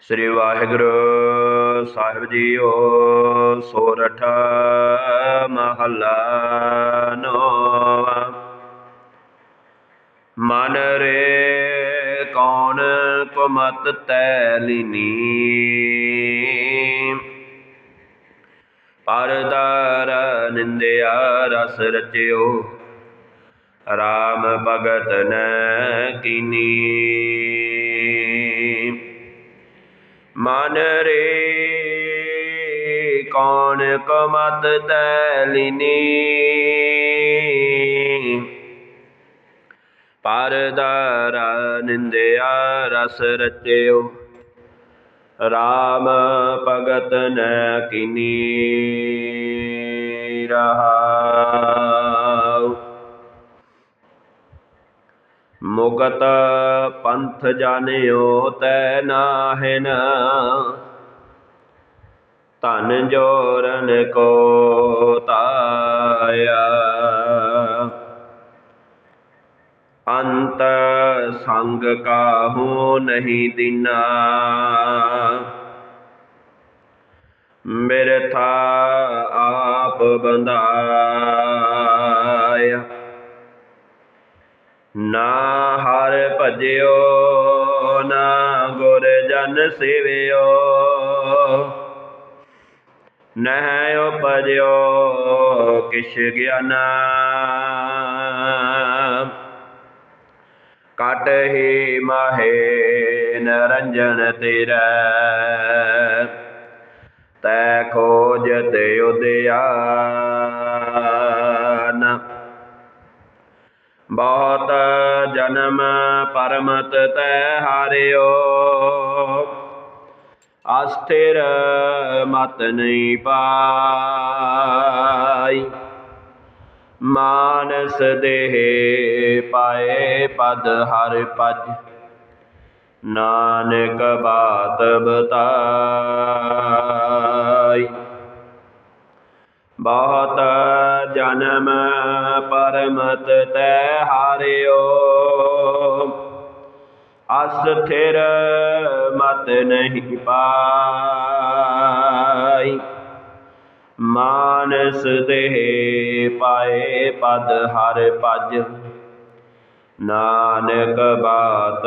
ਸ੍ਰੀ ਵਾਹਿਗੁਰੂ ਸਾਹਿਬ JIO, ਸੋਰਠ ਮਹੱਲਾ ਨੋਵਾ। ਮਨ ਰੇ ਕੌਣ ਤੁਮਤ ਤੈਲਿਨੀ ਪਰਦਾਰ ਨਿੰਦਿਆ ਰਸ ਰਚਿਓ। ਰਾਮ ਭਗਤ ਨ ਕੀਨੀ। ਮਨ ਰੇ ਕੌਣ ਕਮਤ ਤੈ ਲੀਨੀ। ਪਰਦਰ ਨਿੰਦਿਆ ਰਸ ਰਚਿਓ। ਰਾਮ ਭਗਤ ਨ ਕੀਨੀ। ਰਹਾਉ ਮੁਗਤ ਪੰਥ ਜਾਣਿਓ ਤੈ ਨਾਹਿਨ। ਧਨ ਜੋਰਨ ਕੋ ਤਾਇਆ। ਅੰਤ ਸੰਗ ਕਾਹੂ ਨਹੀਂ ਦਿਨਾ। ਥਾ ਆਪ ਬੰਧਾਇਆ। ਨਾ ਭਜਿਓ, ਨਾ ਗੁਰ ਜਨ ਸੇਵਿਓ। ਨਹਿ ਉਪਜਿਓ ਕਿਛ ਗਿਆਨਾ। ਕਟ ਹੀ ਮਾਹੇ ਨਰੰਜਨ ਤੇਰਾ। ਤੈ ਖੋਜ ਤੇ ਉਦਿਆਨ। ਬਹੁਤ ਜਨਮ ਪਰਮਤ ਤੈ ਹਾਰਿਓ। ਅਸਥਿਰ ਮਤ ਨਹੀਂ ਪਾਈ। ਮਾਨਸ ਦੇਹ ਪਾਏ ਪਦ ਹਰ ਪਜ ਨਾਨਕ ਬਾਤ ਬਤਾਈ। ਬਹੁਤ ਜਨਮ ਪਰਮਤ ਤੈ ਹਾਰਿਓ। ਅਸਥਿਰ ਮਤ ਨਹੀਂ ਪਾਈ। ਮਾਨਸ ਦੇਹ ਪਾਏ ਪਦ ਹਰ ਪਜ ਨਾਨਕ ਬਾਤ